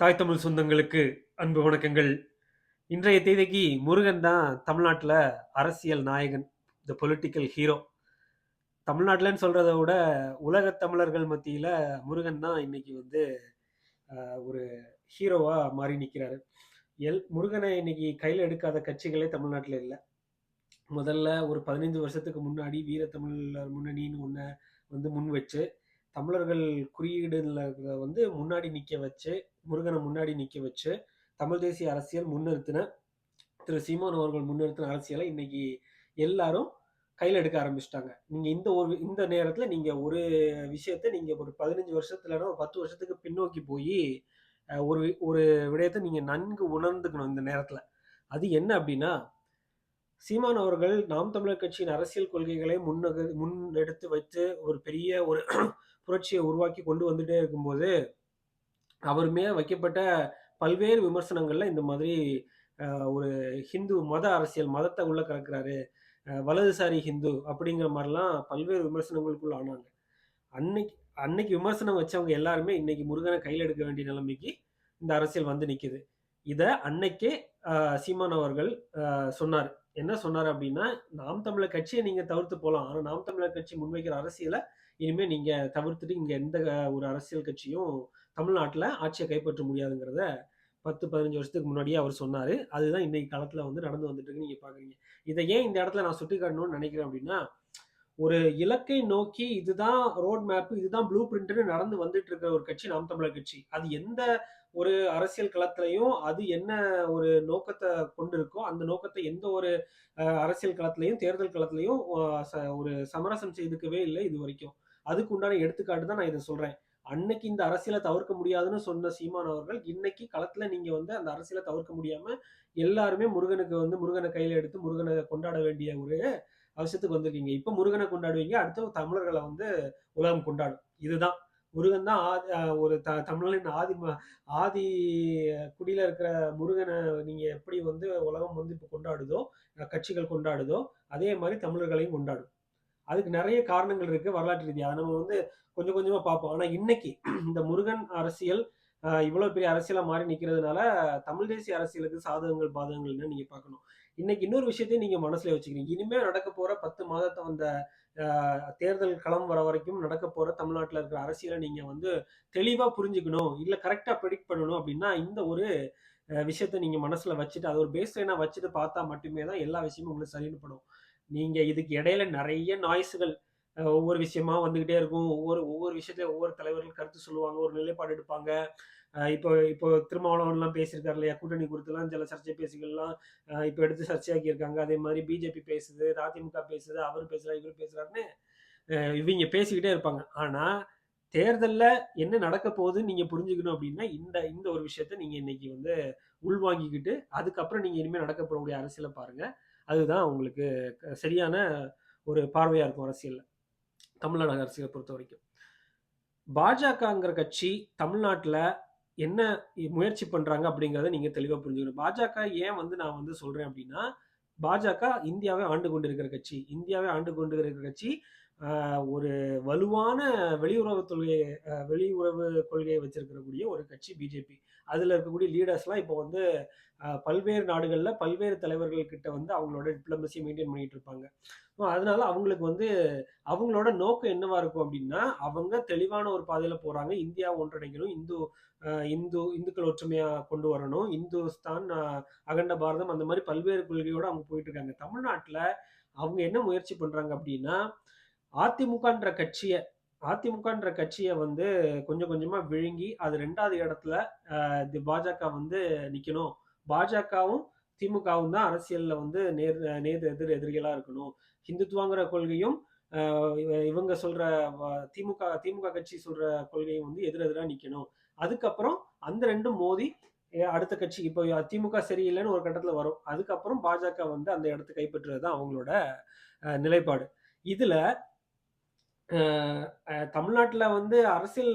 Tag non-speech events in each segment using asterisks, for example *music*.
தாய் தமிழ் சொந்தங்களுக்கு அன்பு வணக்கங்கள். இன்றைய தேதிக்கு முருகன் தான் தமிழ்நாட்டில் அரசியல் நாயகன் த பொலிட்டிக்கல் ஹீரோ தமிழ்நாட்டிலன்னு சொல்கிறத விட உலக தமிழர்கள் மத்தியில் முருகன் தான் இன்னைக்கு வந்து ஒரு ஹீரோவாக மாறி நிற்கிறாரு எல் முருகனை இன்னைக்கு கையில் எடுக்காத கட்சிகளே தமிழ்நாட்டில் இல்லை. முதல்ல ஒரு பதினைஞ்சு வருஷத்துக்கு முன்னாடி வீரத்தமிழர் முன்னணின்னு ஒன்று வந்து முன் வச்சு தமிழர்கள் குறியீடுல வந்து முன்னாடி நிற்க வச்சு முருகனை முன்னாடி நிற்க வச்சு தமிழ் தேசிய அரசியல் முன்னிறுத்தின திரு சீமான் அவர்கள் முன்னிறுத்தின அரசியலை இன்னைக்கு எல்லாரும் கையில் எடுக்க ஆரம்பிச்சிட்டாங்க. நீங்கள் இந்த ஒரு இந்த நேரத்தில் நீங்கள் ஒரு விஷயத்தை நீங்கள் ஒரு பதினஞ்சு வருஷத்துலனா ஒரு பத்து வருஷத்துக்கு பின்னோக்கி போய் ஒரு ஒரு விடயத்தை நீங்கள் நன்கு உணர்ந்துக்கணும் இந்த நேரத்தில். அது என்ன அப்படின்னா சீமான் அவர்கள் நாம் தமிழர் கட்சியின் அரசியல் கொள்கைகளை முன்னக முன்னெடுத்து வைத்து ஒரு பெரிய ஒரு புரட்சியை உருவாக்கி கொண்டு வந்துட்டே இருக்கும்போது அவர் மேல் வைக்கப்பட்ட பல்வேறு விமர்சனங்கள்ல இந்த மாதிரி ஒரு ஹிந்து மத அரசியல் மதத்தை உள்ள கறக்குறாரு வலதுசாரி ஹிந்து அப்படிங்கிற மாதிரிலாம் பல்வேறு விமர்சனங்களுக்குள்ள ஆனாங்க. அன்னைக்கு அன்னைக்கு விமர்சனம் வச்சவங்க எல்லாருமே இன்னைக்கு முருகனை கையில் எடுக்க வேண்டிய நிலைமைக்கு இந்த அரசியல் வந்து நிற்குது இதை அன்னைக்கே சீமான் அவர்கள் சொன்னார். என்ன சொன்னார் அப்படின்னா நாம் தமிழர் கட்சியை நீங்கள் தவிர்த்து போகலாம் ஆனால் நாம் தமிழர் கட்சி முன்வைக்கிற அரசியலை இனிமே நீங்க தவிர்த்துட்டு இங்க எந்த ஒரு அரசியல் கட்சியும் தமிழ்நாட்டில் ஆட்சியை கைப்பற்ற முடியாதுங்கிறத பத்து பதினஞ்சு வருஷத்துக்கு முன்னாடியே அவர் சொன்னாரு. அதுதான் இன்னைக்கு காலத்துல வந்து நடந்து வந்துட்டு இருக்கு நீங்க பாக்குறீங்க. இதை ஏன் இந்த இடத்துல நான் சுட்டி காட்டணும்னு நினைக்கிறேன் அப்படின்னா ஒரு இலக்கை நோக்கி இதுதான் ரோட் மேப் இதுதான் ப்ளூ பிரிண்ட்னு நடந்து வந்துட்டு இருக்கிற ஒரு கட்சி நாம் தமிழர் கட்சி. அது எந்த ஒரு அரசியல் களத்திலையும் அது என்ன ஒரு நோக்கத்தை கொண்டு இருக்கோ அந்த நோக்கத்தை எந்த ஒரு அரசியல் களத்திலையும் தேர்தல் களத்திலையும் ச- ஒரு சமரசம் செய்துக்கவே இல்லை இது வரைக்கும். அதுக்கு உண்டான எடுத்துக்காட்டு தான் நான் இதை சொல்றேன். அன்னைக்கு இந்த அரசியலை தவிர்க்க முடியாதுன்னு சொன்ன சீமான் அவர்கள் இன்னைக்கு களத்துல நீங்க வந்து அந்த அரசியலை தவிர்க்க முடியாம எல்லாருமே முருகனுக்கு வந்து முருகனை கையில எடுத்து முருகனை கொண்டாட வேண்டிய ஒரு அவசியத்துக்கு வந்திருக்கீங்க. இப்ப முருகனை கொண்டாடுவீங்க அடுத்து தமிழர்களை வந்து உலகம் கொண்டாடும். இதுதான். முருகன் தான் ஆதி ஒரு த தமிழனின் ஆதி ம- ஆதி குடியில இருக்கிற முருகனை நீங்க எப்படி வந்து உலகம் வந்து இப்போ கொண்டாடுதோ கட்சிகள் கொண்டாடுதோ அதே மாதிரி தமிழர்களையும் கொண்டாடும். அதுக்கு நிறைய காரணங்கள் இருக்கு வரலாற்று ரீதியாக நம்ம வந்து கொஞ்சம் கொஞ்சமா பார்ப்போம். ஆனா இன்னைக்கு *clears throat* இந்த முருகன் அரசியல் இவ்வளவு பெரிய அரசியலா மாறி நிக்கிறதுனால தமிழ் தேசிய அரசியலுக்கு சாதகங்கள் பாதகங்கள்னு நீங்க பார்க்கணும். இன்னைக்கு இன்னொரு விஷயத்தையும் நீங்க மனசுல வச்சுக்கிறீங்க. இனிமே நடக்க போற பத்து மாதத்தை அந்த தேர்தல் களம் வர வரைக்கும் நடக்க போற தமிழ்நாட்டில் இருக்கிற அரசியலை நீங்க வந்து தெளிவா புரிஞ்சுக்கணும். இல்ல கரெக்டா ப்ரெடிக்ட் பண்ணணும் அப்படின்னா இந்த ஒரு விஷயத்த நீங்க மனசுல வச்சுட்டு அது ஒரு பேஸ் லைனா வச்சுட்டு பார்த்தா மட்டுமே தான் எல்லா விஷயமும் உங்களுக்கு சரின்னு படும். நீங்கள் இதுக்கு இடையில நிறைய நாய்ஸுகள் ஒவ்வொரு விஷயமா வந்துக்கிட்டே இருக்கும். ஒவ்வொரு ஒவ்வொரு விஷயத்தையும் ஒவ்வொரு தலைவர்கள் கருத்து சொல்லுவாங்க ஒரு நிலைப்பாடு எடுப்பாங்க. இப்போ இப்போ திருமாவளவன்லாம் பேசியிருக்காரு இல்லையா? கூட்டணி கொடுத்துலாம் சில சர்ச்சை பேசிகள்லாம் இப்போ எடுத்து சர்ச்சையாக்கி இருக்காங்க அதே மாதிரி பிஜேபி பேசுது அதிமுக பேசுது அவர் பேசுகிறார் இவர் பேசுகிறாருன்னு இவங்க பேசிக்கிட்டே இருப்பாங்க. ஆனால் தேர்தலில் என்ன நடக்க போகுதுன்னு நீங்கள் புரிஞ்சுக்கணும் அப்படின்னா இந்த இந்த ஒரு விஷயத்த நீங்கள் இன்னைக்கு வந்து உள்வாங்கிக்கிட்டு அதுக்கப்புறம் நீங்கள் இனிமேல் நடக்க போகக்கூடிய அரசியலை பாருங்கள் அதுதான் உங்களுக்கு க- சரியான ஒரு பார்வையாக இருக்கும் அரசியலில். தமிழ்நாடு அரசியலை பொறுத்த வரைக்கும். பாஜகங்கிற கட்சி தமிழ்நாட்டில் என்ன முயற்சி பண்ணுறாங்க அப்படிங்கிறத நீங்கள் தெளிவாக புரிஞ்சுக்கணும். பாஜக ஏன் வந்து நான் வந்து சொல்கிறேன் அப்படின்னா பாஜக இந்தியாவை ஆண்டு கொண்டிருக்கிற கட்சி. இந்தியாவை ஆண்டு கொண்டு இருக்கிற கட்சி ஒரு வலுவான வெளியுறவு கொள்கையை வெளியுறவு கொள்கையை வச்சிருக்கக்கூடிய ஒரு கட்சி பிஜேபி. அதில் இருக்கக்கூடிய லீடர்ஸ்லாம் இப்போ வந்து பல்வேறு நாடுகளில் பல்வேறு தலைவர்கள் கிட்ட வந்து அவங்களோட டிப்ளமசியை மெயின்டைன் பண்ணிட்டு இருப்பாங்க. அதனால அவங்களுக்கு வந்து அவங்களோட நோக்கம் என்னவா இருக்கும் அப்படின்னா அவங்க தெளிவான ஒரு பாதையில போறாங்க. இந்தியா ஒன்றிணைக்கணும். இந்து இந்து இந்துக்கள் ஒற்றுமையா கொண்டு வரணும். இந்துஸ்தான் அகண்ட பாரதம் அந்த மாதிரி பல்வேறு கொள்கையோடு அவங்க போயிட்டு இருக்காங்க தமிழ்நாட்டில் அவங்க என்ன முயற்சி பண்றாங்க அப்படின்னா அதிமுகன்ற கட்சியை அதிமுகன்ற கட்சியை வந்து கொஞ்சம் கொஞ்சமா விழுங்கி அது ரெண்டாவது இடத்துல இது பாஜக வந்து நிக்கணும். பாஜகவும் திமுகவும் தான் அரசியல்ல வந்து நேர் நேர் எதிர் எதிரிகளா இருக்கணும். ஹிந்துத்துவாங்கிற கொள்கையும் இவ- இவங்க சொல்ற திமுக திமுக கட்சி சொல்ற கொள்கையும் வந்து எதிரெதிராக நிக்கணும். அதுக்கப்புறம் அந்த ரெண்டும் மோதி அடுத்த கட்சி. இப்போ திமுக சரியில்லைன்னு ஒரு கட்டத்தில் வரும். அதுக்கப்புறம் பாஜக வந்து அந்த இடத்தை கைப்பற்றுறது தான் அவங்களோட நிலைப்பாடு. இதில் தமிழ்நாட்டில் வந்து அரசியல்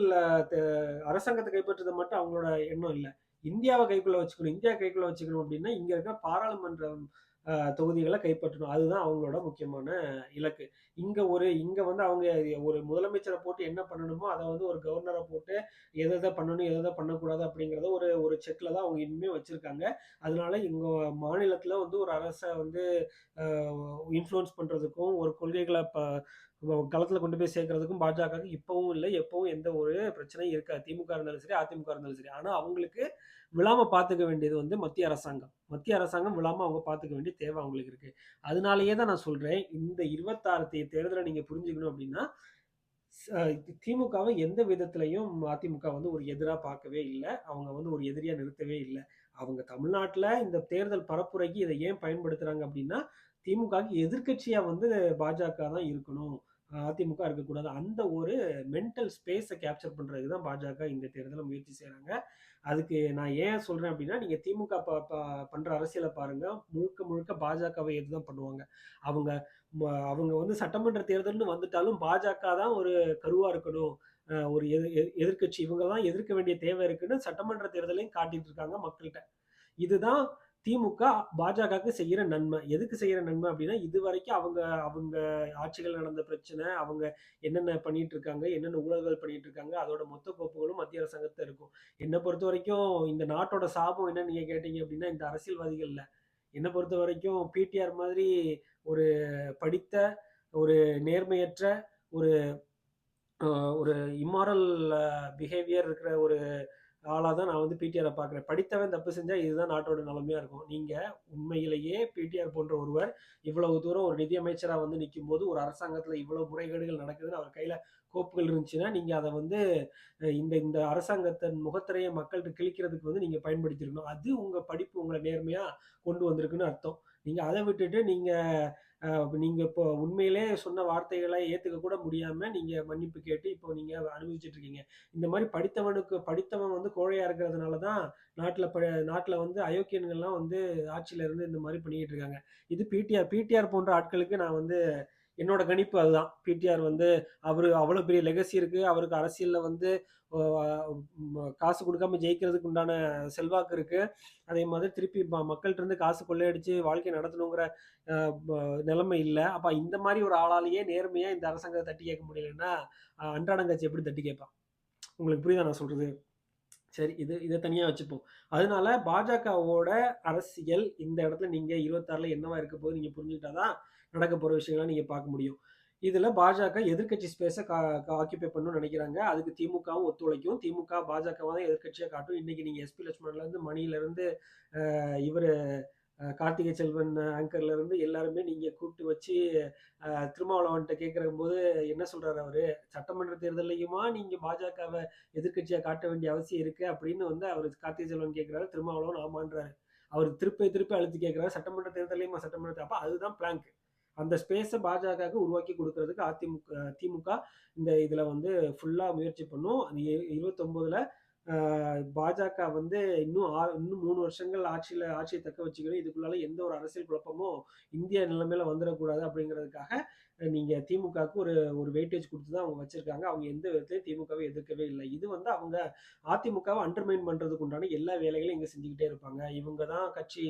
அரசாங்கத்தை கைப்பற்றுறது மட்டும் அவங்களோட எண்ணம் இல்லை. இந்தியாவை கைக்குள்ள வச்சுக்கணும் இந்தியா கைக்குள்ள வச்சுக்கணும் அப்படின்னா இங்க இருக்க பாராளுமன்றம் தொகுதிகளை கைப்பற்றணும். அதுதான் அவங்களோட முக்கியமான இலக்கு. இங்க ஒரு இங்க வந்து அவங்க ஒரு முதலமைச்சரை போட்டு என்ன பண்ணணுமோ அதை வந்து ஒரு கவர்னரை போட்டு எதை எதை பண்ணணும் எதை எதை பண்ணக்கூடாது அப்படிங்கிறத ஒரு ஒரு செக்ல தான் அவங்க இனிமே வச்சிருக்காங்க. அதனால இங்க மாநிலத்துல வந்து ஒரு அரசை வந்து இன்ஃப்ளூயன்ஸ் பண்றதுக்கும் ஒரு கொள்கைகளை ப களத்தில் கொண்டு போய் சேர்க்கறதுக்கும் பாஜக இப்பவும் இல்லை. எப்பவும் எந்த ஒரு பிரச்சனையும் இருக்காது. திமுக இருந்தாலும் சரி அதிமுக இருந்தாலும் சரி. ஆனா அவங்களுக்கு விழாம பார்த்துக்க வேண்டியது வந்து மத்திய அரசாங்கம். மத்திய அரசாங்கம் விழாம அவங்க பார்த்துக்க வேண்டிய தேவை அவங்களுக்கு இருக்கு. அதனாலயே தான் நான் சொல்றேன் இந்த இருபத்தாறு தேர்தலை நீங்க புரிஞ்சுக்கணும் அப்படின்னா திமுகவை எந்த விதத்திலையும் அதிமுக வந்து ஒரு எதிராக பார்க்கவே இல்லை. அவங்க வந்து ஒரு எதிரியா நிறுத்தவே இல்லை. அவங்க தமிழ்நாட்டில் இந்த தேர்தல் பரப்புரைக்கு இதை ஏன் பயன்படுத்துறாங்க அப்படின்னா திமுகவுக்கு எதிர்கட்சியாக வந்து பாஜக தான் இருக்கணும். அதிமுக இருக்கக்கூடாது. அந்த ஒரு மென்டல் ஸ்பேஸை கேப்சர் பண்ணுறதுக்கு தான் பாஜக இந்த தேர்தலை முயற்சி செய்கிறாங்க அதுக்கு நான் ஏன் சொல்கிறேன் அப்படின்னா நீங்கள் திமுக ப- ப- அரசியலை பாருங்க. முழுக்க முழுக்க பாஜகவை எது தான் பண்ணுவாங்க. அவங்க அவங்க வந்து சட்டமன்ற தேர்தல்னு வந்துட்டாலும் பாஜக தான் ஒரு கருவாக இருக்கணும். ஒரு எதிர் எதிர்க்கட்சி இவங்க தான் எதிர்க்க வேண்டிய தேவை இருக்குன்னு சட்டமன்ற தேர்தலையும் காட்டிட்டு இருக்காங்க மக்கள்கிட்ட. இதுதான் திமுக பாஜகவுக்கு செய்யற நன்மை. எதுக்கு செய்யற நன்மை அப்படின்னா இது வரைக்கும் அவங்க அவங்க ஆட்சிகள் நடந்த பிரச்சனை அவங்க என்னென்ன பண்ணிட்டு இருக்காங்க என்னென்ன ஊழல்கள் பண்ணிட்டு இருக்காங்க அதோட மொத்த கோப்புகளும் மத்திய அரசாங்கத்தை இருக்கும். என்னை பொறுத்த வரைக்கும் இந்த நாட்டோட சாபம் என்னன்னு நீங்க கேட்டீங்க அப்படின்னா இந்த அரசியல்வாதிகள்ல. என்னை பொறுத்த வரைக்கும் பிடிஆர் மாதிரி ஒரு படித்த ஒரு நேர்மையற்ற ஒரு ஒரு இம்மாரல் பிஹேவியர் இருக்கிற ஒரு ஆளாக தான் நான் வந்து பிடிஆரை பார்க்குறேன். படித்தவன் தப்பு செஞ்சால் இதுதான் நாட்டோட நிலைமையாக இருக்கும். நீங்கள் உண்மையிலேயே பிடிஆர் போன்ற ஒருவர் இவ்வளவு தூரம் ஒரு நிதியமைச்சராக வந்து நிற்கும் போது ஒரு அரசாங்கத்தில் இவ்வளோ முறைகேடுகள் நடக்குதுன்னு அவர் கையில் கோப்புகள் இருந்துச்சுன்னா நீங்கள் அதை வந்து இந்த இந்த அரசாங்கத்தின் முகத்திரையை மக்கள்கிட்ட கிழிக்கிறதுக்கு வந்து நீங்கள் பயன்படுத்திருக்கணும் அது உங்கள் படிப்பு உங்களை நேர்மையாக கொண்டு வந்திருக்குன்னு அர்த்தம். நீங்கள் அதை விட்டுட்டு நீங்கள் நீங்கள் இப்போ உண்மையிலே சொன்ன வார்த்தைகளை ஏற்றுக்க கூட முடியாமல் நீங்கள் மன்னிப்பு கேட்டு இப்போ நீங்கள் அனுபவிச்சுட்டு இருக்கீங்க இந்த மாதிரி படித்தவனுக்கு படித்தவன் வந்து கோழையாக இருக்கிறதுனால தான் நாட்டில் ப நாட்டில் வந்து அயோக்கியன்கள்லாம் வந்து ஆட்சியில இருந்து இந்த மாதிரி பண்ணிக்கிட்டு இருக்காங்க இது பிடிஆர் பிடிஆர் போன்ற ஆட்களுக்கு நான் வந்து என்னோட கணிப்பு அதுதான். பிடிஆர் வந்து அவர் அவ்வளோ பெரிய லெகசி இருக்கு. அவருக்கு அரசியலில் வந்து காசு கொடுக்காம ஜெயிக்கிறதுக்கு உண்டான செல்வாக்கு இருக்கு. அதே மாதிரி திருப்பி ம- மக்கள்கிட்ட இருந்து காசு கொள்ளையடிச்சு வாழ்க்கை நடத்தணுங்கிற நிலைமை இல்லை. அப்போ இந்த மாதிரி ஒரு ஆளாலேயே நேர்மையா இந்த அரசாங்கத்தை தட்டி கேட்க முடியலன்னா அன்றாடம் அன்றாடங்காட்சி எப்படி தட்டி கேட்பான்? உங்களுக்கு புரியுதா நான் சொல்றது? சரி இது இதை தனியாக வச்சுப்போம். அதனால பாஜகவோட அரசியல் இந்த இடத்துல நீங்கள் இருபத்தாறில் என்னவா இருக்க போது நீங்கள் புரிஞ்சுக்கிட்டாதான் நடக்க போகிற விஷயங்கள்லாம் நீங்கள் பார்க்க முடியும். இதில் பாஜக எதிர்க்கட்சி ஸ்பேஸை கா ஆக்கியபை பண்ணணும்னு நினைக்கிறாங்க. அதுக்கு திமுகவும் ஒத்துழைக்கும். திமுக பாஜகவாக தான் எதிர்க்கட்சியாக காட்டும். இன்னைக்கு நீங்கள் எஸ்பி லட்சுமணிலேருந்து மணியிலேருந்து இவர் கார்த்திகை செல்வன் ஆங்கர்ல இருந்து எல்லாருமே நீங்க கூப்பிட்டு வச்சு திருமாவளவன்ட்ட கேட்கிற போது என்ன சொல்றாரு அவரு? சட்டமன்ற தேர்தலையுமா நீங்க பாஜகவை எதிர்க்கட்சியா காட்ட வேண்டிய அவசியம் இருக்கு அப்படின்னு வந்து அவர் கார்த்திகை செல்வன் கேட்கிறாரு. திருமாவளவன் ஆமான்றாரு. அவர் திருப்பி திருப்பி அழுத்தி கேட்கிறாரு. சட்டமன்ற தேர்தலையுமா சட்டமன்ற அப்ப அதுதான் பிளாங்க் அந்த ஸ்பேஸை பாஜகவுக்கு உருவாக்கி கொடுக்கறதுக்கு அதிமுக திமுக இந்த இதில் வந்து ஃபுல்லாக முயற்சி பண்ணும். அது இருபத்தொம்போதில் பாஜக வந்து இன்னும் ஆ- இன்னும் மூணு வருஷங்கள் ஆட்சியில் ஆட்சியை தக்க வச்சுக்கணும். இதுக்குள்ளால எந்த ஒரு அரசியல் குழப்பமும் இந்திய நிலைமையில வந்துடக்கூடாது அப்படிங்கிறதுக்காக நீங்கள் திமுகவுக்கு ஒரு ஒரு வெயிட்டேஜ் கொடுத்து தான் அவங்க வச்சுருக்காங்க. அவங்க எந்த விதத்துலையும் திமுகவை எதிர்க்கவே இல்லை. இது வந்து அவங்க அதிமுகவை அண்டர்மைன் பண்ணுறதுக்கு உண்டான எல்லா வேலைகளையும் இங்கே செஞ்சுக்கிட்டே இருப்பாங்க. இவங்க தான் கட்சி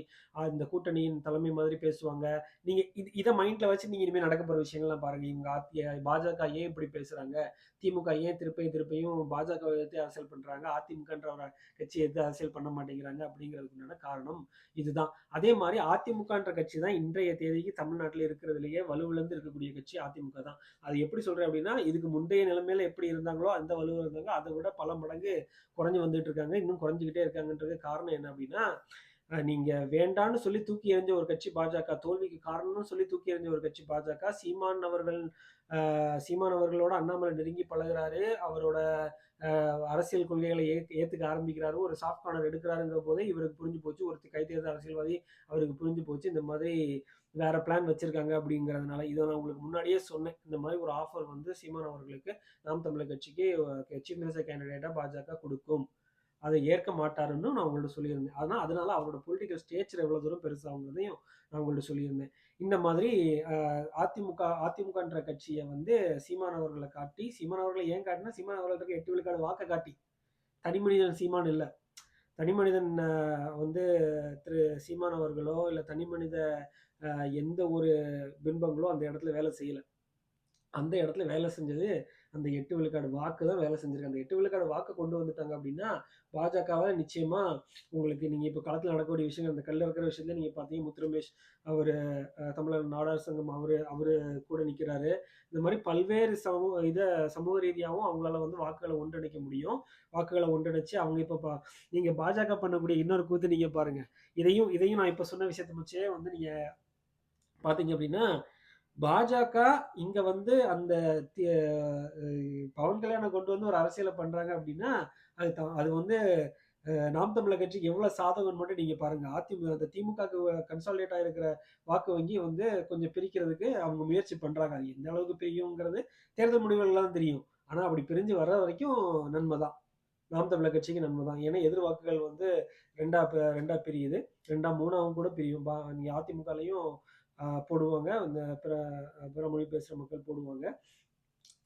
இந்த கூட்டணியின் தலைமை மாதிரி பேசுவாங்க. நீங்கள் இது இதை மைண்டில் வச்சு நீங்கள் இனிமேல் நடக்க போற விஷயங்கள்லாம் பாருங்கள் இவங்க பாஜக ஏன் இப்படி பேசுகிறாங்க திமுக ஏன் திருப்பையும் திருப்பையும் பாஜக எடுத்து அரசியல் பண்றாங்க? அதிமுகன்ற ஒரு கட்சி எடுத்து அரசியல் பண்ண மாட்டேங்கிறாங்க அப்படிங்கிறதுக்குண்டான காரணம் இதுதான். அதே மாதிரி அதிமுகன்ற கட்சி தான் இன்றைய தேதிக்கு தமிழ்நாட்டில் இருக்கிறதுலயே வலுவிழந்து இருக்கக்கூடிய கட்சி அதிமுக தான். அது எப்படி சொல்றேன் அப்படின்னா இதுக்கு முந்தைய நிலைமையில எப்படி இருந்தாங்களோ அந்த வலுவில் இருந்தாங்க. அதை விட பல மடங்கு குறைஞ்சு வந்துட்டு இருக்காங்க. இன்னும் குறைஞ்சிக்கிட்டே இருக்காங்கன்றது காரணம் என்ன அப்படின்னா நீங்க வேண்டான்னு சொல்லி தூக்கி எறிஞ்ச ஒரு கட்சி பாஜக தோல்விக்கு காரணம்னு சொல்லி தூக்கி எறிஞ்ச ஒரு கட்சி பாஜக சீமான் அவர்கள் சீமான் அவர்களோட அண்ணாமலை நெருங்கி பழகுறாரு. அவரோட அரசியல் கொள்கைகளை ஏத்துக்க ஆரம்பிக்கிறாரு. ஒரு சாஃப்ட் கார்னர் எடுக்கிறாருங்கிற போதே இவருக்கு புரிஞ்சு போச்சு. ஒரு கைத்தேர்தல் அரசியல்வாதி அவருக்கு புரிஞ்சு போச்சு. இந்த மாதிரி வேற பிளான் வச்சிருக்காங்க அப்படிங்கிறதுனால இதை நான் உங்களுக்கு முன்னாடியே சொன்னேன். இந்த மாதிரி ஒரு ஆஃபர் வந்து சீமான் அவர்களுக்கு நாம் தமிழர் கட்சிக்கு சீஃப் மினிஸ்டர் கேண்டிடேட்டா பாஜக கொடுக்கும். அதை ஏற்க மாட்டாருன்னு நான் உங்கள்ட்ட சொல்லியிருந்தேன். அதனால் அதனால அவரோட பொலிட்டிக்கல் ஸ்டேச்சர் எவ்வளோ தூரம் பெருசாகுங்கிறதையும் நான் உங்கள்ட்ட சொல்லியிருந்தேன். இந்த மாதிரி அதிமுக அதிமுகன்ற கட்சியை வந்து சீமான் அவர்களை காட்டி சீமான் அவர்களை ஏன் காட்டினா சீமான் அவர்களுக்கு எட்டு விழுக்காடு வாக்கை காட்டி. தனி மனிதன் சீமான் இல்லை. தனி மனிதன் வந்து திரு சீமான் அவர்களோ இல்லை தனி மனித எந்த ஒரு பின்பங்களும் அந்த இடத்துல வேலை செய்யல. அந்த இடத்துல வேலை செஞ்சது அந்த எட்டு விழுக்காடு வாக்கு தான் வேலை செஞ்சிருக்கு. அந்த எட்டு விழுக்காடு வாக்கு கொண்டு வந்துட்டாங்க அப்படின்னா பாஜகவால் நிச்சயமாக உங்களுக்கு நீங்கள் இப்போ காலத்தில் நடக்கக்கூடிய விஷயங்கள் அந்த கல்லில் இருக்கிற விஷயத்துல நீங்கள் பார்த்தீங்கன்னா முத்துரமேஷ் அவர் அஹ், தமிழர் நாடார் சங்கம் அவர் அவர் கூட நிற்கிறாரு இந்த மாதிரி பல்வேறு சமூக இதை சமூக ரீதியாகவும் அவங்களால வந்து வாக்குகளை ஒன்றிணைக்க முடியும். வாக்குகளை ஒன்றிணைச்சு அவங்க இப்போ பா- நீங்கள் பாஜக பண்ணக்கூடிய இன்னொரு கூத்து நீங்கள் பாருங்கள் இதையும் இதையும் நான் இப்போ சொன்ன விஷயத்தை முடிச்சே வந்து நீங்கள் பார்த்தீங்க அப்படின்னா பாஜக இங்க வந்து அந்த தி- பவன் கல்யாணம் கொண்டு வந்து ஒரு அரசியலை பண்றாங்க அப்படின்னா அது த- அது வந்து நாம் தமிழர் கட்சிக்கு எவ்வளோ சாதகம் மட்டும் நீங்கள் பாருங்கள் அதிமுக அந்த திமுக கன்சாலிடேட் ஆகிருக்கிற வாக்கு வங்கி வந்து கொஞ்சம் பிரிக்கிறதுக்கு அவங்க முயற்சி பண்ணுறாங்க அது எந்த அளவுக்கு பிரியுங்கிறது தேர்தல் முடிவுகள்லாம் தெரியும். ஆனால் அப்படி பிரிஞ்சு வர்ற வரைக்கும் நன்மை தான். நாம் தமிழர் கட்சிக்கு நன்மை தான். ஏன்னா எதிர் வாக்குகள் வந்து ரெண்டா பி- ரெண்டா பிரியுது. ரெண்டா மூணாவும் கூட பிரியும். பா- நீங்கள் அதிமுகலையும் போடுவாங்க. இந்த பிற பிற மொழி பேசுகிற மக்கள் போடுவாங்க.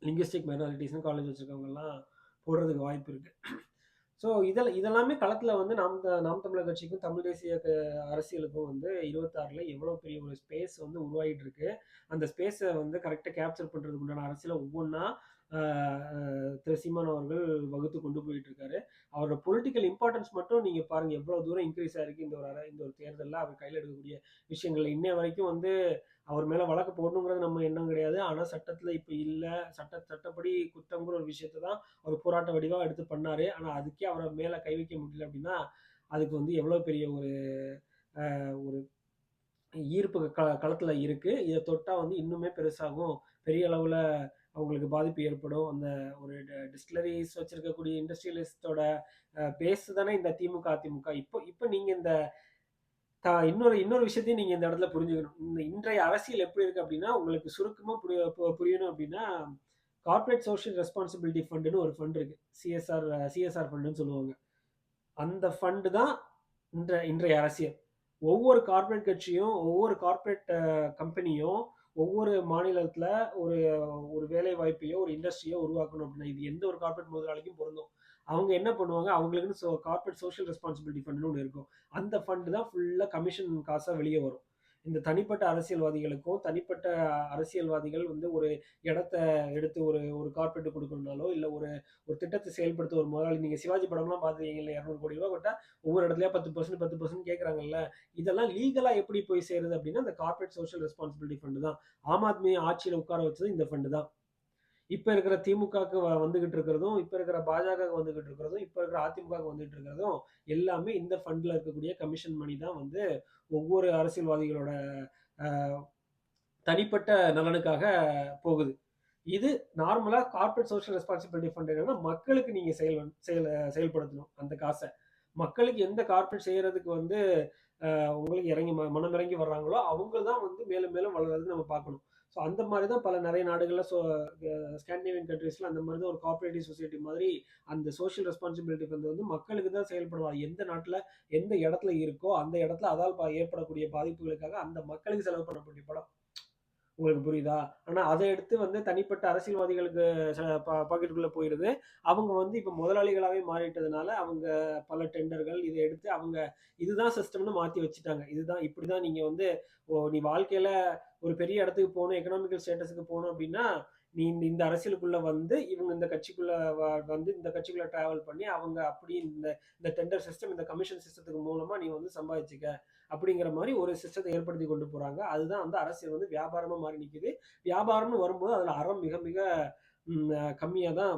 லிங்குஸ்டிக் மைனாரிட்டிஸ்னு காலேஜ் வச்சுருக்கவங்கலாம் போடுறதுக்கு வாய்ப்பு இருக்கு. ஸோ இதெல்லாம் இதெல்லாமே களத்தில் வந்து நாம் த- நாம் தமிழர் கட்சிக்கும் தமிழ் தேசிய க- அரசியலுக்கும் வந்து இருபத்தாறுல எவ்வளோ பெரிய ஒரு ஸ்பேஸ் வந்து உருவாகிட்டு இருக்கு. அந்த ஸ்பேஸை வந்து கரெக்டாக கேப்சர் பண்ணுறதுக்கு உண்டான அரசியலை ஒவ்வொன்றா திரு சீமான் அவர்கள் வகுத்து கொண்டு போயிட்டு இருக்காரு. அவரோட பொலிட்டிக்கல் இம்பார்ட்டன்ஸ் மட்டும் நீங்க பாருங்க எவ்வளவு தூரம் இன்க்ரீஸ் ஆயிருக்கு இந்த ஒரு இந்த ஒரு தேர்தலில். அவர் கையில் எடுக்கக்கூடிய விஷயங்களில் இன்னைய வரைக்கும் வந்து அவர் மேல வழக்கு போடணுங்கிறது நம்ம எண்ணம் கிடையாது. ஆனா சட்டத்துல இப்ப இல்ல. சட்ட சட்டப்படி குற்றங்கிற ஒரு விஷயத்தை தான் அவர் போராட்ட வடிவா எடுத்து பண்ணாரு. ஆனா அதுக்கே அவரை மேல கை வைக்க முடியல அப்படின்னா அதுக்கு வந்து எவ்வளவு பெரிய ஒரு ஒரு ஈர்ப்பு க களத்துல இருக்கு. இதை தொட்டா வந்து இன்னுமே பெருசாகும். பெரிய அளவுல அவங்களுக்கு பாதிப்பு ஏற்படும். அந்த ஒரு டிஸ்டிலரிஸ் வச்சிருக்கக்கூடிய இண்டஸ்ட்ரியலிஸ்டோட பேஸ் தானே இந்த திமுக அதிமுக. இப்போ இப்போ நீங்க இந்த தா இன்னொரு இன்னொரு விஷயத்தையும் நீங்க இந்த இடத்துல புரிஞ்சுக்கணும். இந்த இன்றைய அரசியல் எப்படி இருக்கு அப்படின்னா உங்களுக்கு சுருக்கமா புரிய பு- புரியணும் அப்படின்னா கார்ப்பரேட் சோஷியல் ரெஸ்பான்சிபிலிட்டி ஃபண்டுன்னு ஒரு ஃபண்ட் இருக்கு. சிஎஸ்ஆர் சிஎஸ்ஆர் ஃபண்டுன்னு சொல்லுவாங்க. அந்த ஃபண்டு தான் இன்ற இன்றைய அரசியல். ஒவ்வொரு கார்ப்பரேட் கட்சியும் ஒவ்வொரு கார்ப்பரேட் கம்பெனியும் ஒவ்வொரு மாநிலத்துல ஒரு ஒரு வேலை வாய்ப்பையோ ஒரு இண்டஸ்ட்ரியோ உருவாக்கணும் அப்படின்னா இது எந்த ஒரு கார்ப்பரேட் முதலாளிக்கும் பொருந்தும். அவங்க என்ன பண்ணுவாங்க? அவங்களுக்குன்னு கார்ப்பரேட் சோஷியல் ரெஸ்பான்சிபிலிட்டி ஃபண்டுன்னு ஒன்று இருக்கும். அந்த ஃபண்டு தான் ஃபுல்லாக கமிஷன் காசாக வெளியே வரும். இந்த தனிப்பட்ட அரசியல்வாதிகளுக்கும் தனிப்பட்ட அரசியல்வாதிகள் வந்து ஒரு இடத்த எடுத்து ஒரு ஒரு கார்ப்பரேட் கொடுக்கணும்னாலோ இல்லை ஒரு ஒரு திட்டத்தை செயல்படுத்த ஒரு முதலாளி நீங்கள் சிவாஜி படம்லாம் பார்த்துருக்கீங்கல்ல இரநூறு கோடி ரூபா கொட்டா ஒவ்வொரு இடத்துலயா பத்து பர்சன்ட் பத்து பர்சன்ட் கேட்குறாங்கல்ல இதெல்லாம் லீகலாக எப்படி போய் சேருது அப்படின்னா இந்த கார்ப்பரேட் சோஷியல் ரெஸ்பான்சிபிலிட்டி ஃபண்டு தான். ஆம் ஆத்மி ஆட்சியில் உட்கார வச்சது இந்த ஃபண்டு தான். இப்போ இருக்கிற திமுகவுக்கு வந்துகிட்டு இருக்கிறதும் இப்போ இருக்கிற பாஜக வந்துகிட்டு இருக்கிறதும் இப்போ இருக்கிற அதிமுகவுக்கு வந்துகிட்டு இருக்கிறதும் எல்லாமே இந்த ஃபண்டில் இருக்கக்கூடிய கமிஷன் மணி தான் வந்து ஒவ்வொரு அரசியல்வாதிகளோட தனிப்பட்ட நலனுக்காக போகுது. இது நார்மலாக கார்ப்பரேட் சோஷியல் ரெஸ்பான்சிபிலிட்டி ஃபண்ட் என்னன்னா மக்களுக்கு நீங்கள் செயல் செயல் செயல்படுத்தணும் அந்த காசை. மக்களுக்கு எந்த கார்ப்பரேட் செய்யறதுக்கு வந்து உங்களுக்கு இறங்கி ம- மனம் இறங்கி வர்றாங்களோ அவங்க தான் வந்து மேலும் மேலும் வளர்றது நம்ம பார்க்கணும். ஸோ அந்த மாதிரி தான் பல நிறைய நாடுகளில் ஸோ ஸ்காண்டினேவியன் கண்ட்ரீஸில் அந்த மாதிரி தான் ஒரு கார்ப்பரேட்டிவ் சொசைட்டி மாதிரி அந்த சோஷியல் ரெஸ்பான்சிபிலிட்டி வந்து வந்து மக்களுக்கு தான் செயல்படுவாங்க எந்த நாட்டில் எந்த இடத்துல இருக்கோ அந்த இடத்துல அதால் பா- ஏற்படக்கூடிய பாதிப்புகளுக்காக அந்த மக்களுக்கு செலவு பண்ணக்கூடிய படம். உங்களுக்கு புரியுதா? ஆனால் அதை எடுத்து வந்து தனிப்பட்ட அரசியல்வாதிகளுக்கு பாக்கெட்டுக்குள்ளே போயிடுது அவங்க வந்து இப்போ முதலாளிகளாகவே மாறிட்டதுனால அவங்க பல டெண்டர்கள் இதை எடுத்து அவங்க இதுதான் சிஸ்டம்னு மாற்றி வச்சுட்டாங்க. இதுதான் இப்படி தான் நீங்கள் வந்து ஓ, நீ வாழ்க்கையில் ஒரு பெரிய இடத்துக்கு போகணும் எக்கனாமிக்கல் ஸ்டேட்டஸுக்கு போகணும் அப்படின்னா நீ இந்த இந்த அரசியலுக்குள்ள வந்து இவங்க இந்த கட்சிக்குள்ள வ- வந்து இந்த கட்சிக்குள்ள டிராவல் பண்ணி அவங்க அப்படி இந்த இந்த டெண்டர் சிஸ்டம் இந்த கமிஷன் சிஸ்டத்துக்கு மூலமா நீ வந்து சம்பாதிச்சுக்க அப்படிங்கிற மாதிரி ஒரு சிஸ்டத்தை ஏற்படுத்தி கொண்டு போறாங்க. அதுதான் வந்து அரசியல் வந்து வியாபாரமா மாறி நிற்கிது வியாபாரம்னு வரும்போது அதுல அறம் மிக மிக கம்மியாக தான்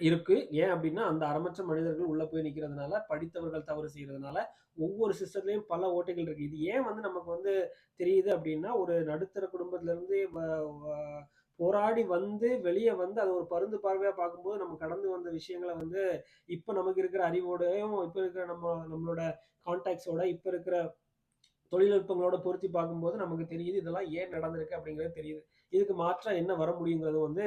இருக்கு. ஏன் அப்படின்னா அந்த அறமற்ற மனிதர்கள் உள்ள போய் நிக்கிறதுனால படித்தவர்கள் தவறு செய்யறதுனால ஒவ்வொரு சிஸ்டத்துலயும் பல ஓட்டைகள் இருக்கு. இது ஏன் வந்து நமக்கு வந்து தெரியுது அப்படின்னா ஒரு நடுத்தர குடும்பத்துல இருந்து வ- போராடி வந்து வெளியே வந்து அது ஒரு பருந்து பார்வையா பார்க்கும்போது நம்ம கடந்து வந்த விஷயங்களை வந்து இப்ப நமக்கு இருக்கிற அறிவோடையும் இப்ப இருக்கிற நம்ம நம்மளோட கான்டாக்ட்ஸோட இப்ப இருக்கிற தொழில்நுட்பங்களோட பொருத்தி பார்க்கும்போது நமக்கு தெரியுது இதெல்லாம் ஏன் நடந்திருக்கு அப்படிங்கிறது தெரியுது. இதுக்கு மாற்றம் என்ன வர முடியுங்கிறது வந்து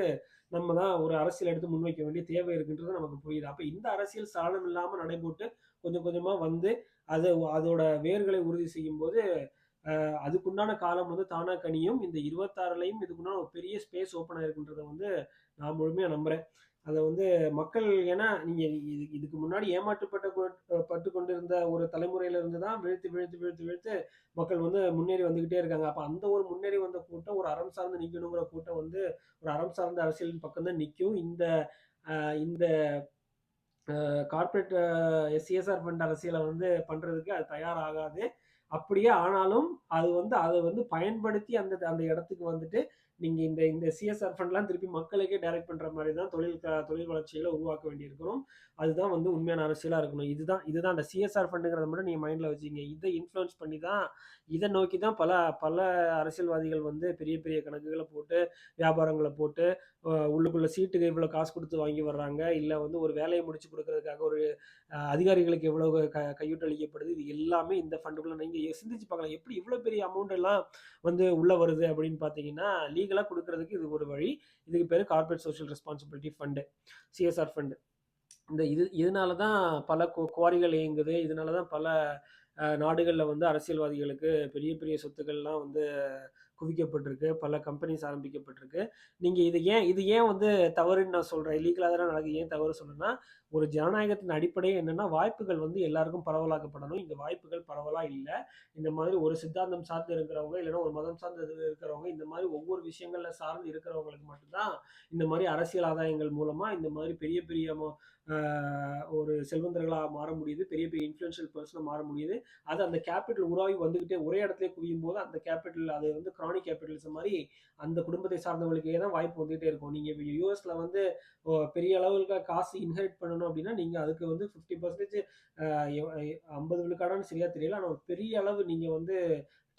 நம்ம தான் ஒரு அரசியல் எடுத்து முன்வைக்க வேண்டிய தேவை இருக்குன்றது நமக்கு புரியுது. அப்ப இந்த அரசியல் சாலம் இல்லாம நடைபோட்டு கொஞ்சம் கொஞ்சமா வந்து அது அதோட வேர்களை உறுதி செய்யும் போது அஹ், அதுக்குண்டான காலம் வந்து தானா கனியும் இந்த இருபத்தாறுலையும் இதுக்குண்டான ஒரு பெரிய ஸ்பேஸ் ஓப்பன் ஆயிருக்குன்றதை வந்து நான் முழுமையா நம்புறேன். அதை வந்து மக்கள் ஏன்னா நீங்க இது இதுக்கு முன்னாடி ஏமாற்றப்பட்ட பட்டு கொண்டிருந்த ஒரு தலைமுறையில இருந்து தான் வீழ்த்து வீழ்த்து வீழ்த்து வீழ்த்து மக்கள் வந்து முன்னேறி வந்துகிட்டே இருக்காங்க. அப்ப அந்த ஒரு முன்னேறி வந்த கூட்டம் ஒரு அறம் சார்ந்து நிக்கணுங்கிற கூட்டம் வந்து ஒரு அறம் சார்ந்த அரசியலின் பக்கம் தான் நிற்கும் இந்த இந்த கார்பரேட் சிஎஸ்ஆர் ஃபண்ட் அரசியலை வந்து பண்றதுக்கு அது தயாராகாது. அப்படியே ஆனாலும் அது வந்து அதை வந்து பயன்படுத்தி அந்த அந்த இடத்துக்கு வந்துட்டு நீங்கள் இந்த இந்த சிஎஸ்ஆர் ஃபண்ட்லாம் திருப்பி மக்களுக்கே டைரக்ட் பண்ணுற மாதிரி தான் தொழில் க- தொழில் வளர்ச்சிகளை உருவாக்க வேண்டியிருக்கணும் அதுதான் வந்து உண்மையான அரசியலாக இருக்கணும். இதுதான் இதுதான் அந்த சிஎஸ்ஆர் ஃபண்டுங்கிறத மட்டும் நீங்கள் மைண்டில் வச்சுங்க. இதை இன்ஃப்ளூயன்ஸ் பண்ணி தான் இதை நோக்கி தான் பல பல அரசியல்வாதிகள் வந்து பெரிய பெரிய கணக்குகளை போட்டு வியாபாரங்களை போட்டு உள்ளுக்குள்ள சீட்டுக்கு இவ்வளோ காசு கொடுத்து வாங்கி வர்றாங்க. இல்லை வந்து ஒரு வேலையை முடிச்சு கொடுக்கறதுக்காக ஒரு அதிகாரிகளுக்கு எவ்வளோ க கையூட்டளிக்கப்படுது இது எல்லாமே இந்த ஃபண்டுக்குள்ள நீங்கள் சிந்திச்சு பார்க்கலாம். எப்படி இவ்வளோ பெரிய அமௌண்ட் எல்லாம் வந்து உள்ளே வருது அப்படின்னு பார்த்தீங்கன்னா லீகலாக கொடுக்கறதுக்கு இது ஒரு வழி. இதுக்கு பேர் corporate social responsibility fund. CSR fund. இந்த இது இதனால தான் பல கோ குவாரிகள் இயங்குது. இதனால தான் பல நாடுகளில் வந்து அரசியல்வாதிகளுக்கு பெரிய பெரிய சொத்துக்கள்லாம் வந்து குவிக்கப்பட்டிருக்கு பல கம்பெனிஸ் ஆரம்பிக்கப்பட்டிருக்கு. நீங்கள் இது ஏன் இது ஏன் வந்து தவறுன்னு நான் சொல்கிறேன் இல்லீகலாக தானே நடக்குது. ஏன் தவறு சொல்லணும்னா ஒரு ஜனநாயகத்தின் அடிப்படையே என்னன்னா வாய்ப்புகள் வந்து எல்லாருக்கும் பரவலாக்கப்படணும். இந்த வாய்ப்புகள் பரவலாக இல்லை. இந்த மாதிரி ஒரு சித்தாந்தம் சார்ந்து இருக்கிறவங்க இல்லைன்னா ஒரு மதம் சார்ந்து இது இருக்கிறவங்க இந்த மாதிரி ஒவ்வொரு விஷயங்கள்ல சார்ந்து இருக்கிறவங்களுக்கு மட்டும்தான் இந்த மாதிரி அரசியல் ஆதாயங்கள் மூலமா இந்த மாதிரி பெரிய பெரிய ஒரு செல்வந்தர்களாக மாற முடியுது. பெரிய பெரிய இன்ஃப்ளூயன்ஷியல் பர்சனாக மாற முடியுது. அது அந்த கேபிட்டல் உருவாகி வந்துக்கிட்டே ஒரே இடத்துல குவியும் போது அந்த கேபிட்டல் அது வந்து கிரானிக் கேபிட்டல்ஸ் மாதிரி அந்த குடும்பத்தை சார்ந்தவங்களுக்கே தான் வாய்ப்பு வந்துகிட்டே இருக்கும். நீங்கள் யூஎஸில் வந்து ஓ, பெரிய அளவுக்கு காசு இன்ஹெரிட் பண்ணணும் அப்படின்னா நீங்க அதுக்கு வந்து ஃபிஃப்டி பர்சன்டேஜ் ஐம்பது விழுக்காடான்னு சரியா தெரியல. ஆனால் ஒரு பெரிய அளவு நீங்க வந்து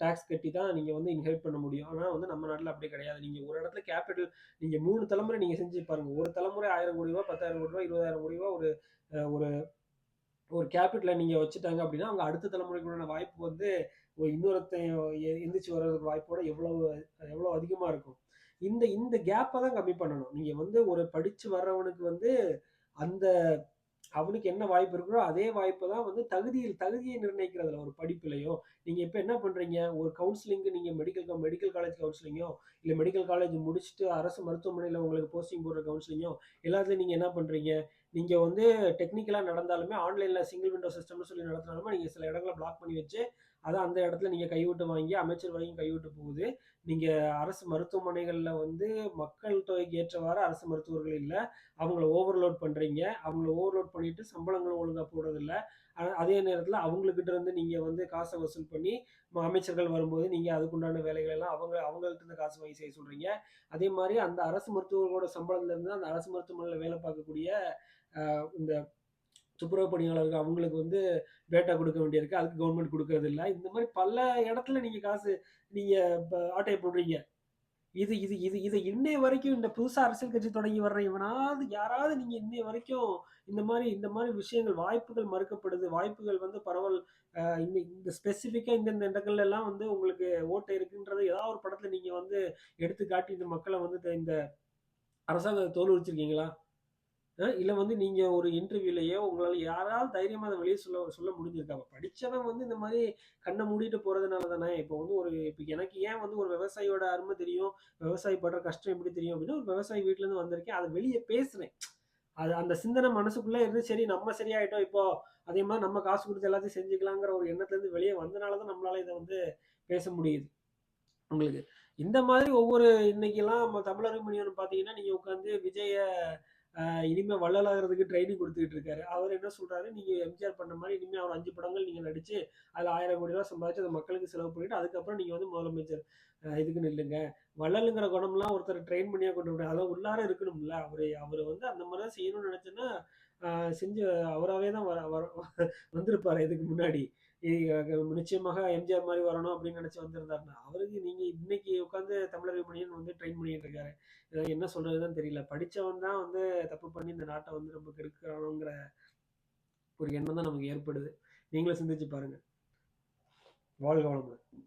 டேக்ஸ் கட்டி தான் நீங்கள் வந்து இன்ஹெரிட் பண்ண முடியும். ஆனால் வந்து நம்ம நாட்டில் அப்படி கிடையாது. நீங்கள் ஒரு இடத்துல கேபிட்டல் நீங்கள் மூணு தலைமுறை நீங்கள் செஞ்சு பாருங்கள் ஒரு தலைமுறை ஆயிரம் கோடி ரூபா பத்தாயிரம் கோடி ரூபாய் இருபதாயிரம் கோடி ரூபாய் ஒரு ஒரு ஒரு கேபிட்டலை நீங்கள் வச்சுட்டாங்க அப்படின்னா அவங்க அடுத்த தலைமுறைக்குள்ளான வாய்ப்பு வந்து ஒரு எந்திரிச்சு வர்றதுக்கு வாய்ப்போட எவ்வளவு எவ்வளோ அதிகமாக இருக்கும். இந்த இந்த கேப்பை தான் கம்மி பண்ணணும். நீங்கள் வந்து ஒரு படித்து வர்றவனுக்கு வந்து அந்த அவனுக்கு என்ன வாய்ப்பு இருக்கிறோ அதே வாய்ப்பு தான் வந்து தகுதியில் தகுதியை நிர்ணயிக்கிறதுல ஒரு படிப்புலையோ நீங்கள் இப்போ என்ன பண்ணுறீங்க ஒரு கவுன்சிலிங்கு நீங்கள் மெடிக்கல் மெடிக்கல் காலேஜ் கவுன்சிலிங்கோ இல்லை மெடிக்கல் காலேஜ் முடிச்சுட்டு அரசு மருத்துவமனையில் உங்களுக்கு போஸ்டிங் போடுற கவுன்சிலிங்கோ எல்லாத்துலயும் நீங்கள் என்ன பண்ணுறீங்க நீங்கள் வந்து டெக்னிக்கலாக நடந்தாலுமே ஆன்லைனில் சிங்கிள் விண்டோ சிஸ்டம்னு சொல்லி நடத்தினாலுமே நீங்கள் சில இடங்களை பிளாக் பண்ணி வச்சு அதை அந்த இடத்துல நீங்கள் கைவிட்டு வாங்கி அமைச்சர் வரைக்கும் கைவிட்டு போகுது. நீங்கள் அரசு மருத்துவமனைகளில் வந்து மக்கள் தொகைக்கு ஏற்றவாறு அரசு மருத்துவர்கள் இல்லை. அவங்கள ஓவர்லோட் பண்ணுறீங்க அவங்கள ஓவர்லோட் பண்ணிட்டு சம்பளங்களும் ஒழுங்காக போடுறதில்ல. அதே நேரத்தில் அவங்கக்கிட்ட இருந்து நீங்கள் வந்து காசை வசூல் பண்ணி அமைச்சர்கள் வரும்போது நீங்கள் அதுக்குண்டான வேலைகள் எல்லாம் அவங்க அவங்கள்ட்ட இருந்து காசு வாங்கி செய்ய சொல்கிறீங்க அதே மாதிரி அந்த அரசு மருத்துவர்களோட சம்பளத்துலேருந்து அந்த அரசு மருத்துவமனையில் வேலை பார்க்கக்கூடிய இந்த துப்புரவு பணியாளர்கள் அவங்களுக்கு வந்து பேட்டா கொடுக்க வேண்டியிருக்கு. அதுக்கு கவர்மெண்ட் கொடுக்கறது இல்லை இந்த மாதிரி பல இடத்துல நீங்கள் காசு நீங்கள் இப்போ ஆட்டையை போடுறீங்க. இது இது இது இது இன்னை வரைக்கும் இந்த புதுசாக அரசியல் கட்சி தொடங்கி வர்ற இவனாவது யாராவது நீங்கள் இன்னை வரைக்கும் இந்த மாதிரி இந்த மாதிரி விஷயங்கள் வாய்ப்புகள் மறுக்கப்படுது. வாய்ப்புகள் வந்து பரவல் இந்த இந்த ஸ்பெசிஃபிக்காக இந்தந்த இடங்கள்ல எல்லாம் வந்து உங்களுக்கு ஓட்டு இருக்குன்றது ஏதாவது ஒரு படத்தில் நீங்கள் வந்து எடுத்து காட்டி இந்த மக்களை வந்து த- இந்த அரசாங்கத்தை தோல் வச்சிருக்கீங்களா இல்லை வந்து நீங்கள் ஒரு இன்டர்வியூலையோ உங்களால் யாரால் தைரியமாக அதை வெளியே சொல்ல சொல்ல முடிஞ்சிருக்காங்க படிச்சவன் வந்து இந்த மாதிரி கண்ணை மூடிட்டு போகிறதுனால தானே இப்போ வந்து ஒரு இப்போ எனக்கு ஏன் வந்து ஒரு விவசாயியோட அருமை தெரியும் விவசாயி படுற கஷ்டம் எப்படி தெரியும் அப்படின்னா ஒரு விவசாயி வீட்டிலேருந்து வந்திருக்கேன் அதை வெளியே பேசுகிறேன் அது அந்த சிந்தனை மனசுக்குள்ளே இருந்து சரி நம்ம சரியாயிட்டோம் இப்போ அதே மாதிரி நம்ம காசு கொடுத்து எல்லாத்தையும் செஞ்சுக்கலாங்கிற ஒரு எண்ணத்துலேருந்து வெளியே வந்தனால தான் நம்மளால இதை வந்து பேச முடியுது. உங்களுக்கு இந்த மாதிரி ஒவ்வொரு இன்னைக்கெல்லாம் நம்ம தமிழர் மணியன் பார்த்தீங்கன்னா நீங்கள் உட்காந்து விஜய இனிமே வள்ளலாகிறதுக்கு ட்ரைனிங் கொடுத்துக்கிட்டு இருக்காரு. அவர் என்ன சொல்றாரு? நீங்க எம்ஜிஆர் பண்ண மாதிரி இனிமே அவர் அஞ்சு படங்கள் நீங்க நடிச்சு அதுல ஆயிரம் கோடி ரூபாய் சம்பாதிச்சு அதை மக்களுக்கு செலவு பண்ணிட்டு அதுக்கப்புறம் நீங்க வந்து முதலமைச்சர். இதுக்கு நில்லுங்க வள்ளலுங்கிற குணம்லாம் ஒருத்தர் ட்ரெயின் பண்ணியா கொண்டு விட. அதெல்லாம் உள்ளார இருக்கணும்ல. அவரு அவர் வந்து அந்த மாதிரி தான் செய்யணும்னு நினைச்சேன்னா செஞ்சு அவராகவே தான் வர வந்திருப்பாரு இதுக்கு முன்னாடி. நிச்சயமாக எம்ஜிஆர் மாதிரி வரணும் அப்படின்னு நினச்சி வந்திருந்தாருன்னா அவருக்கு நீங்கள் இன்னைக்கு உட்காந்து தமிழர் மணியன் வந்து ட்ரெயின் பண்ணிட்டு இருக்காரு. என்ன சொல்றதுதான் தெரியல. படிச்சவன் தான் வந்து தப்பு பண்ணி இந்த நாட்டை வந்து நமக்கு கெடுக்கிறானுங்கிற ஒரு எண்ணம் தான் நமக்கு ஏற்படுது. நீங்களும் சிந்திச்சு பாருங்க. வாழ்க வளமுடன்.